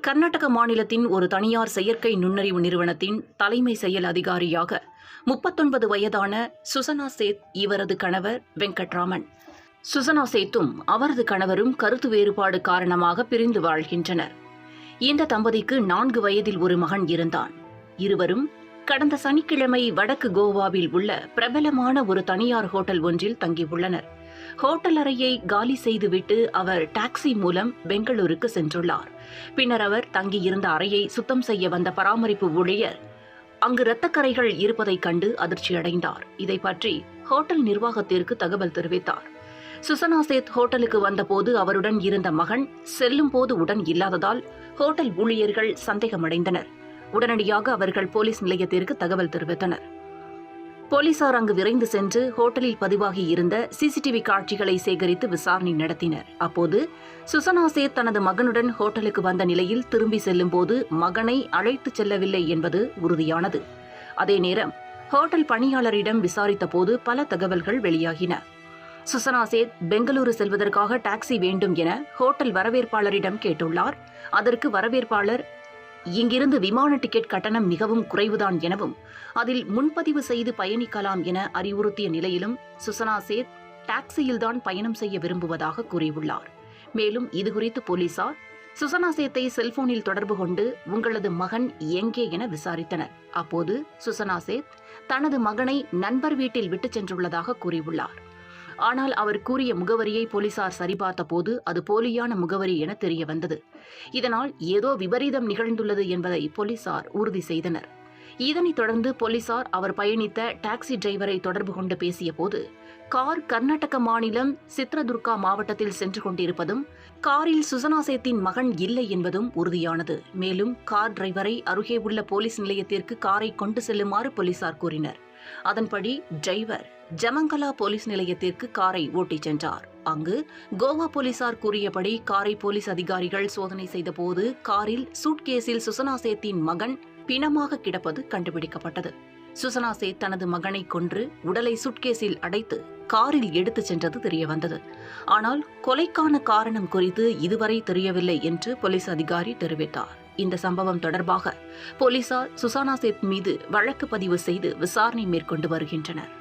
கர்நாடக மாநிலத்தின் ஒரு தனியார் செயற்கை நுண்ணறிவு நிறுவனத்தின் தலைமை செயல் அதிகாரியாக முப்பத்தொன்பது வயதான சுசனா சேத் இவரது கணவர் வெங்கட்ராமன். சுசனா சேத்தும் அவரது கணவரும் கருத்து வேறுபாடு காரணமாக பிரிந்து வாழ்கின்றனர். இந்த தம்பதிக்கு நான்கு வயதில் ஒரு மகன் இருந்தான். இருவரும் கடந்த சனிக்கிழமை வடக்கு கோவாவில் உள்ள பிரபலமான ஒரு தனியார் ஹோட்டல் ஒன்றில் தங்கியுள்ளனர். ஹோட்டல் அறையை காலி செய்துவிட்டு அவர் டாக்ஸி மூலம் பெங்களூருக்கு சென்றுள்ளார். பின்னர் அவர் தங்கியிருந்த அறையை சுத்தம் செய்ய வந்த பராமரிப்பு ஊழியர் அங்கு இரத்தக்கரைகள் இருப்பதைக் கண்டு அதிர்ச்சியடைந்தார். இதை பற்றி ஹோட்டல் நிர்வாகத்திற்கு தகவல் தெரிவித்தார். சுசனா சேத் ஹோட்டலுக்கு வந்தபோது அவருடன் இருந்த மகன் செல்லும் போது உடன் இல்லாததால் ஹோட்டல் ஊழியர்கள் சந்தேகமடைந்தனர். உடனடியாக அவர்கள் போலீஸ் நிலையத்திற்கு தகவல் தெரிவித்தனர். போலீசார் அங்கு விரைந்து சென்று ஹோட்டலில் பதிவாகி இருந்த சிசிடிவி காட்சிகளை சேகரித்து விசாரணை நடத்தினர். அப்போது சுசனா சேத் தனது மகனுடன் ஹோட்டலுக்கு வந்த நிலையில் திரும்பி செல்லும்போது மகனை அழைத்துச் செல்லவில்லை என்பது உறுதியானது. அதே நேரம் ஹோட்டல் பணியாளரிடம் விசாரித்த போது பல தகவல்கள் வெளியாகின. சுசனா சேத் பெங்களூரு செல்வதற்காக டாக்ஸி வேண்டும் என ஹோட்டல் வரவேற்பாளரிடம் கேட்டுள்ளார். அதற்கு வரவேற்பாளர் இங்கிருந்து விமான டிக்கெட் கட்டணம் மிகவும் குறைவுதான் எனவும் அதில் முன்பதிவு செய்து பயணிக்கலாம் என அறிவுறுத்திய நிலையிலும் சுசனா சேத் டாக்ஸியில்தான் பயணம் செய்ய விரும்புவதாக கூறியுள்ளார். மேலும் இதுகுறித்து போலீசார் சுசனா சேத்தை செல்போனில் தொடர்பு கொண்டு உங்களது மகன் எங்கே என விசாரித்தனர். அப்போது சுசனா சேத் தனது மகனை நண்பர் வீட்டில் விட்டுச் சென்றுள்ளதாக கூறியுள்ளார். ஆனால் அவர் கூறிய முகவரியை போலீசார் சரிபார்த்த போது அது போலியான முகவரி என தெரிய வந்தது. இதனால் ஏதோ விபரீதம் நிகழ்ந்துள்ளது என்பதை போலீசார் உறுதி செய்தனர். இதனைத் தொடர்ந்து போலீசார் அவர் பயணித்த டாக்ஸி டிரைவரை தொடர்பு கொண்டு பேசியபோது கார் கர்நாடக மாநிலம் சித்ரதுர்கா மாவட்டத்தில் சென்று கொண்டிருப்பதும் காரில் சுசனாசேத்தின் மகன் இல்லை என்பதும் உறுதியானது. மேலும் கார் டிரைவரை அருகே உள்ள போலீஸ் நிலையத்திற்கு காரை கொண்டு செல்லுமாறு போலீசார் கூறினர். அதன்படி டிரைவர் ஜமங்கலா போலீஸ் நிலையத்திற்கு காரை ஓட்டிச் சென்றார். அங்கு கோவா போலீசார் கூறியபடி காரை போலீஸ் அதிகாரிகள் சோதனை செய்தபோது காரில் சூட்கேஸில் சுசனா சேத்தின் மகன் பிணமாக கிடப்பது கண்டுபிடிக்கப்பட்டது. சுசனா சேத் தனது மகனை கொன்று உடலை சுட்கேஸில் அடைத்து காரில் எடுத்துச் சென்றது தெரியவந்தது. ஆனால் கொலைக்கான காரணம் குறித்து இதுவரை தெரியவில்லை என்று போலீஸ் அதிகாரி தெரிவித்தார். இந்த சம்பவம் தொடர்பாக போலீசார் சுசானா சேத் மீது வழக்கு பதிவு செய்து விசாரணை மேற்கொண்டு வருகின்றனர்.